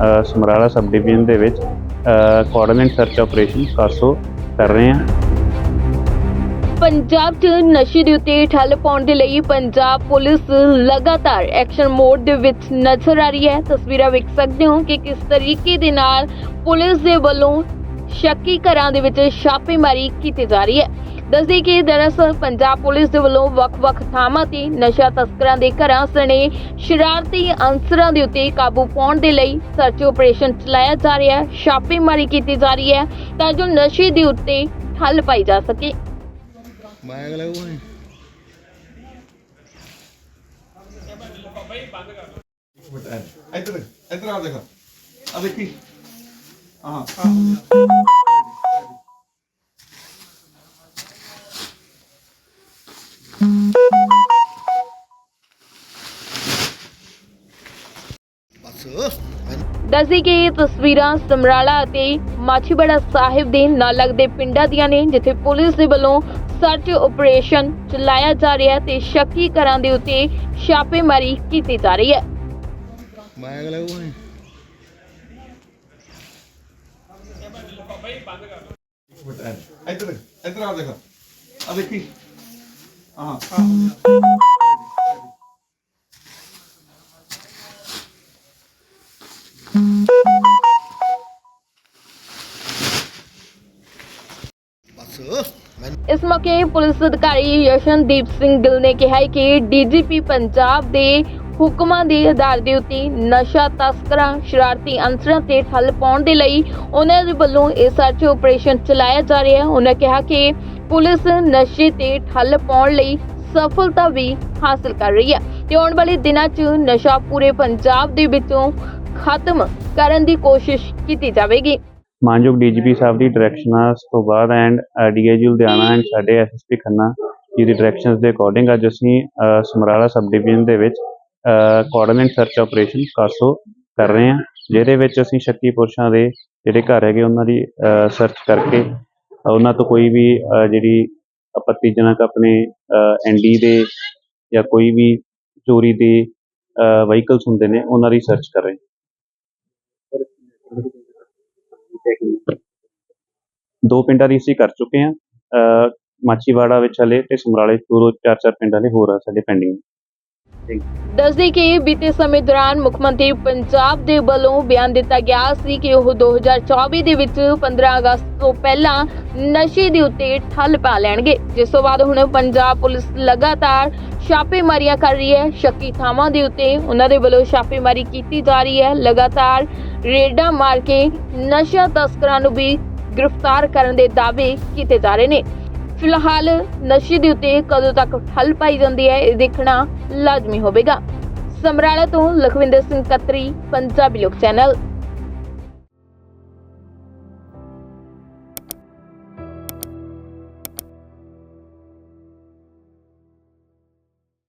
ਅ, Samrala sub division ਦੇ ਵਿੱਚ coordinate search operation CASO ਕਰ ਰਹੇ ਹਾਂ। ਪੰਜਾਬ 'ਚ ਨਸ਼ੇ ਦੇ ਉੱਤੇ ਠੱਲ ਪਾਉਣ ਦੇ ਲਈ ਪੰਜਾਬ ਪੁਲਿਸ ਲਗਾਤਾਰ ਐਕਸ਼ਨ ਮੋਡ ਦੇ ਵਿੱਚ ਨਜ਼ਰ ਆ ਰਹੀ ਹੈ। ਤਸਵੀਰਾਂ ਵੇਖ ਸਕਦੇ ਹੋ ਕਿ ਕਿਸ ਤਰੀਕੇ ਦੇ ਨਾਲ ਪੁਲਿਸ ਦੇ ਵੱਲੋਂ ਸ਼ੱਕੀ ਘਰਾਂ ਦੇ ਵਿੱਚ ਛਾਪੇਮਾਰੀ ਕੀਤੀ ਜਾ ਰਹੀ ਹੈ। ਦੱਸਦੇ ਕਿ ਦਰਅਸਲ ਪੰਜਾਬ ਪੁਲਿਸ ਦੇ ਵੱਲੋਂ ਵੱਖ-ਵੱਖ ਥਾਵਾਂ ਤੇ ਨਸ਼ਾ ਤਸਕਰਾਂ ਦੇ ਘਰਾਂ ਸਣੇ ਸ਼ਰਾਰਤੀ ਅਨਸਰਾਂ ਦੇ ਉੱਤੇ ਕਾਬੂ ਪਾਉਣ ਦੇ ਲਈ ਸਰਚ ਆਪਰੇਸ਼ਨ ਚਲਾਇਆ ਜਾ ਰਿਹਾ ਹੈ, ਛਾਪੇਮਾਰੀ ਕੀਤੀ ਜਾ ਰਹੀ ਹੈ ਤਾਂ ਜੋ ਨਸ਼ੇ ਦੇ ਉੱਤੇ ਠੱਲ ਪਾਈ ਜਾ ਸਕੇ। ਬੈਗ ਲੈ ਉਹ ਇੱਧਰ ਇੱਧਰ ਆ ਦੇਖ। ਆ ਦੇਖੀ। ਹਾਂ ਬਸ ਦੱਸਦੀ ਕਿ ਇਹ ਤਸਵੀਰਾਂ ਸਮਰਾਲਾ ਅਤੇ ਮਾਛੀਵਾੜਾ ਸਾਹਿਬ ਦੇ ਨਾਲ ਲੱਗਦੇ ਪਿੰਡਾਂ ਦੀਆਂ ਨੇ ਜਿੱਥੇ ਪੁਲਿਸ ਦੇ ਵੱਲੋਂ ਸਰਚ ਆਪਰੇਸ਼ਨ ਚਲਾਇਆ ਜਾ ਰਿਹਾ ਹੈ ਤੇ ਸ਼ੱਕੀ ਘਰਾਂ ਦੇ ਉੱਤੇ ਛਾਪੇਮਾਰੀ ਕੀਤੀ ਜਾ ਰਹੀ ਹੈ। ਬੈਗ ਲੈ ਉਹ ਇੱਧਰ ਇੱਧਰ ਆ ਦੇਖ। ਆ ਦੇਖੀ। ਹਾਂ ਇਸ ਮੌਕੇ ਪੁਲਿਸ ਅਧਿਕਾਰੀ ਯਸ਼ਨਦੀਪ ਸਿੰਘ ਗਿੱਲ ਨੇ ਕਿਹਾ ਹੈ ਕਿ ਡੀਜੀਪੀ ਪੰਜਾਬ ਦੇ ਹੁਕਮਾਂ ਦੇ ਆਧਾਰ ਦੇ ਉੱਤੇ ਨਸ਼ਾ ਤਸਕਰਾਂ, ਸ਼ਰਾਰਤੀ ਅਨਸਰਾਂ ਤੇ ਠੱਲ ਪਾਉਣ ਦੇ ਲਈ ਉਹਨਾਂ ਦੇ ਵੱਲੋਂ ਇਹ ਸਰਚ ਆਪਰੇਸ਼ਨ ਚਲਾਇਆ ਜਾ ਰਿਹਾ ਹੈ। ਉਹਨਾਂ ਕਿਹਾ ਕਿ ਪੁਲਿਸ ਨਸ਼ੇ ਤੇ ਠੱਲ ਪਾਉਣ ਲਈ ਸਫਲਤਾ ਵੀ ਹਾਸਲ ਕਰ ਰਹੀ ਹੈ। ਤੇ ਆਉਣ ਵਾਲੇ ਦਿਨਾਂ 'ਚ ਨਸ਼ਾ ਪੂਰੇ ਪੰਜਾਬ ਦੇ ਵਿੱਚੋਂ ਖਤਮ ਕਰਨ ਦੀ ਕੋਸ਼ਿਸ਼ ਕੀਤੀ ਜਾਵੇਗੀ। ਮਾਨਯੋਗ ਡੀਜੀਪੀ ਸਾਹਿਬ ਦੀ ਡਾਇਰੈਕਸ਼ਨਾਂ ਤੋਂ ਬਾਅਦ ਐਂਡ ਡੀਆਈਜੀ ਲੁਧਿਆਣਾ ਐਂਡ ਸਾਡੇ ਐਸਐਸਪੀ ਖੰਨਾ ਜੀ ਦੀ ਡਾਇਰੈਕਸ਼ਨਸ ਦੇ ਅਕੋਰਡਿੰਗ ਅੱਜ ਅਸੀਂ ਸਮਰਾਲਾ ਸਬ ਡਿਵੀਜ਼ਨ ਦੇ ਵਿੱਚ ਕੋਆਰਡੀਨੇਟ ਸਰਚ ਆਪਰੇਸ਼ਨ ਕਾਸੋ ਕਰ ਰਹੇ ਹਾਂ, ਜਿਹਦੇ ਵਿੱਚ ਅਸੀਂ ਸ਼ੱਕੀ ਪੁਰਸ਼ਾਂ ਦੇ ਜਿਹੜੇ ਘਰ ਹੈਗੇ ਉਹਨਾਂ ਦੀ ਸਰਚ ਕਰਕੇ ਉਹਨਾਂ ਤੋਂ ਕੋਈ ਵੀ ਜਿਹੜੀ ਆਪੱਤੀਜਨਕ ਆਪਣੇ ਐਨਡੀ ਦੇ ਜਾਂ ਕੋਈ ਵੀ ਚੋਰੀ ਦੇ ਵਹੀਕਲਸ ਹੁੰਦੇ ਨੇ, ਉਹਨਾਂ ਦੀ ਸਰਚ ਕਰ ਰਹੇ ਦੋ ਪਿੰਡਾਂ ਦੀ ਅਸੀਂ ਕਰ ਚੁੱਕੇ ਹਾਂ ਅਹ ਮਾਚੀਵਾੜਾ ਵਿੱਚ ਹਲੇ ਤੇ ਸਮਰਾਲੇ ਤੋਂ ਚਾਰ ਚਾਰ ਪਿੰਡਾਂ ਦੇ ਹੋਰ ਆ ਸਾਡੇ ਪੈਂਡਿੰਗ ਦੱਸਦੇ ਕਿ ਬੀਤੇ ਸਮੇਂ ਦੌਰਾਨ ਮੁੱਖ ਮੰਤਰੀ ਪੰਜਾਬ ਦੇ ਵੱਲੋਂ ਬਿਆਨ ਦਿੱਤਾ ਗਿਆ ਸੀ ਕਿ ਉਹ 2024 ਦੇ ਵਿੱਚ 15 ਅਗਸਤ ਤੋਂ ਪਹਿਲਾਂ ਨਸ਼ੇ ਦੇ ਉੱਤੇ ਠੱਲ ਪਾ ਲੈਣਗੇ। ਜਿਸ ਤੋਂ ਬਾਅਦ ਹੁਣ ਪੰਜਾਬ ਪੁਲਿਸ ਲਗਾਤਾਰ ਛਾਪੇਮਾਰੀਆਂ ਕਰ ਰਹੀ ਹੈ। ਸ਼ੱਕੀ ਥਾਵਾਂ ਦੇ ਉੱਤੇ ਉਹਨਾਂ ਦੇ ਵੱਲੋਂ ਛਾਪੇਮਾਰੀ ਕੀਤੀ ਜਾ ਰਹੀ ਹੈ। ਲਗਾਤਾਰ ਰੇਡਾਂ ਮਾਰ ਕੇ ਨਸ਼ਾ ਤਸਕਰਾਂ ਨੂੰ ਵੀ ਗ੍ਰਿਫਤਾਰ ਕਰਨ ਦੇ ਦਾਅਵੇ ਕੀਤੇ ਜਾ ਰਹੇ ਨੇ। ਫਿਲਹਾਲ ਨਸ਼ੇ ਦੇ ਉੱਤੇ ਕਦੋਂ ਤੱਕ ਠੱਲ ਪਾਈ ਜਾਂਦੀ ਹੈ, ਇਹ ਦੇਖਣਾ ਲਾਜ਼ਮੀ ਹੋਵੇਗਾ। ਸਮਰਾਲਾ ਤੋਂ ਲਖਵਿੰਦਰ ਸਿੰਘ ਕਤਰੀ, ਪੰਜਾਬੀ ਲੋਕ ਚੈਨਲ।